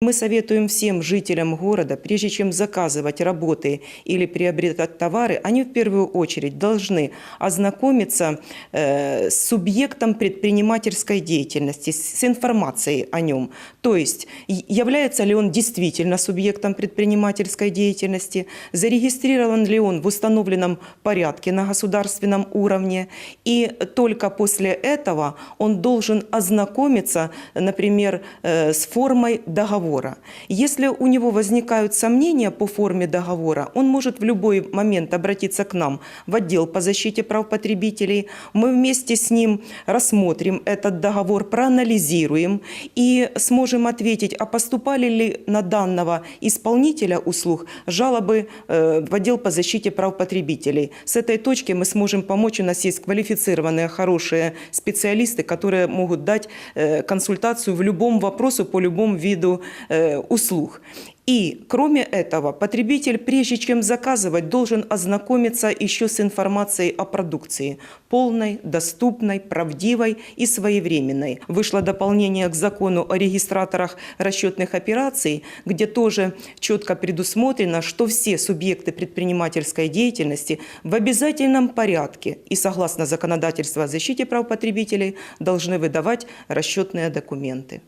Мы советуем всем жителям города, прежде чем заказывать работы или приобретать товары, они в первую очередь должны ознакомиться э, с субъектом предпринимательской деятельности, с информацией о нем. То есть, является ли он действительно субъектом предпринимательской деятельности, зарегистрирован ли он в установленном порядке на государственном уровне, и только после этого он должен ознакомиться, например, э, с формой договора. Если у него возникают сомнения по форме договора, он может в любой момент обратиться к нам в отдел по защите прав потребителей. Мы вместе с ним рассмотрим этот договор, проанализируем и сможем ответить, а поступали ли на данного исполнителя услуг жалобы э, в отдел по защите прав потребителей. С этой точки мы сможем помочь. У нас есть квалифицированные, хорошие специалисты, которые могут дать э, консультацию в любом вопросу по любому виду э, услуг. И, кроме этого, потребитель, прежде чем заказывать, должен ознакомиться еще с информацией о продукции. Полной, доступной, правдивой и своевременной. Вышло дополнение к закону о регистраторах расчетных операций, где тоже четко предусмотрено, что все субъекты предпринимательской деятельности в обязательном порядке и согласно законодательству о защите прав потребителей должны выдавать расчетные документы.